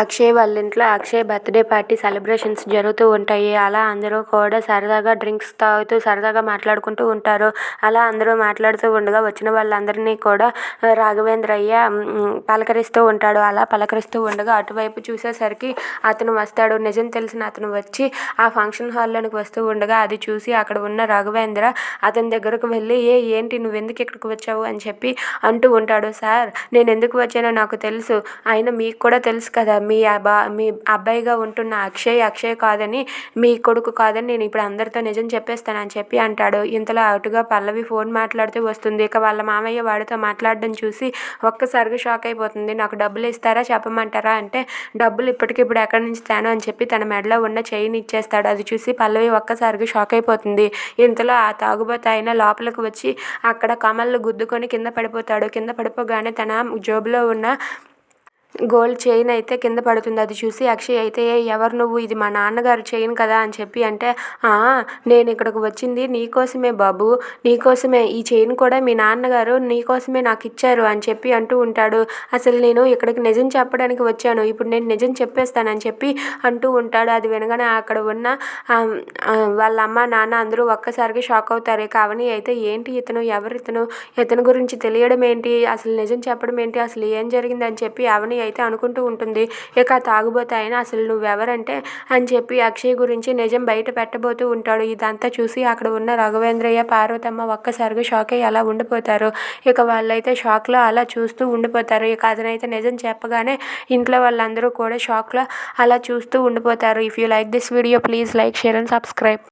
అక్షయ్ వాళ్ళ ఇంట్లో Akshay birthday party celebrations జరుగుతూ ఉంటాయి. అలా అందరూ కూడా సరదాగా డ్రింక్స్ తాగుతూ సరదాగా మాట్లాడుకుంటూ ఉంటారు. అలా అందరూ మాట్లాడుతూ ఉండగా వచ్చిన వాళ్ళందరినీ కూడా రాఘవేంద్రయ్య పలకరిస్తూ ఉంటాడు. అలా పలకరిస్తూ ఉండగా అటువైపు చూసేసరికి అతను వస్తాడు. నిజం తెలిసిన అతను వచ్చి ఆ ఫంక్షన్ హాల్లోనికి వస్తూ ఉండగా అది చూసి అక్కడ ఉన్న రాఘవేంద్ర అతని దగ్గరకు వెళ్ళి ఏ ఏంటి నువ్వు ఎందుకు ఇక్కడికి వచ్చావు? అని చెప్పి అంటూ ఉంటాడు. సార్ నేను ఎందుకు వచ్చానో నాకు తెలుసు. ఆయన మీకు కూడా తెలుసు కదా. మీ అబ్బా మీ అబ్బాయిగా ఉంటున్న అక్షయ్ అక్షయ్ కాదని మీ కొడుకు కాదని నేను ఇప్పుడు అందరితో నిజం చెప్పేస్తానని చెప్పి అంటాడు. ఇంతలో అటుగా పల్లవి ఫోన్ మాట్లాడుతూ వస్తుంది. ఇక వాళ్ళ మామయ్య వాడితో మాట్లాడడం చూసి ఒక్కసారిగా షాక్ అయిపోతుంది. నాకు డబ్బులు ఇస్తారా చెప్పమంటారా? అంటే డబ్బులు ఇప్పటికిప్పుడు ఎక్కడి నుంచి తాను? అని చెప్పి తన మెడలో ఉన్న చైన్ ఇచ్చేస్తాడు. అది చూసి పల్లవి ఒక్కసారిగా షాక్ అయిపోతుంది. ఇంతలో ఆ తాగుబోత అయిన లోపలికి వచ్చి అక్కడ కమల్లు గుద్దుకొని కింద పడిపోతాడు. కింద పడిపోగానే తన జోబులో ఉన్న గోల్డ్ చైన్ అయితే కింద పడుతుంది. అది చూసి అక్షయ్ అయితే ఎవరు నువ్వు? ఇది మా నాన్నగారు చైన్ కదా అని చెప్పి అంటే నేను ఇక్కడికి వచ్చింది నీకోసమే బాబు. నీకోసమే ఈ చైన్ కూడా మీ నాన్నగారు నీకోసమే నాకు ఇచ్చారు అని చెప్పి అంటూ ఉంటాడు. అసలు నేను ఇక్కడికి నిజం చెప్పడానికి వచ్చాను. ఇప్పుడు నేను నిజం చెప్పేస్తానని చెప్పి అంటూ ఉంటాడు. అది వినగానే అక్కడ ఉన్న వాళ్ళ అమ్మ నాన్న అందరూ ఒక్కసారిగా షాక్ అవుతారు. కావని అయితే ఏంటి ఇతను? ఎవరు ఇతను? ఇతని గురించి తెలియడం ఏంటి? అసలు నిజం చెప్పడం ఏంటి? అసలు ఏం జరిగింది? అని చెప్పి అవని అయితే అనుకుంటూ ఉంటుంది. ఇక తాగుబోతే అయినా అసలు నువ్వెవరంటే అని చెప్పి అక్షయ్ గురించి నిజం బయట పెట్టబోతూ ఉంటాడు. ఇదంతా చూసి అక్కడ ఉన్న రాఘవేంద్రయ్య పార్వతమ్మ ఒక్కసారిగా షాక్ అయ్యి అలా ఉండిపోతారు. ఇక వాళ్ళైతే షాక్లో అలా చూస్తూ ఉండిపోతారు. ఇక అతనైతే నిజం చెప్పగానే ఇంట్లో వాళ్ళందరూ కూడా షాక్లో అలా చూస్తూ ఉండిపోతారు. If you like this video please like share and subscribe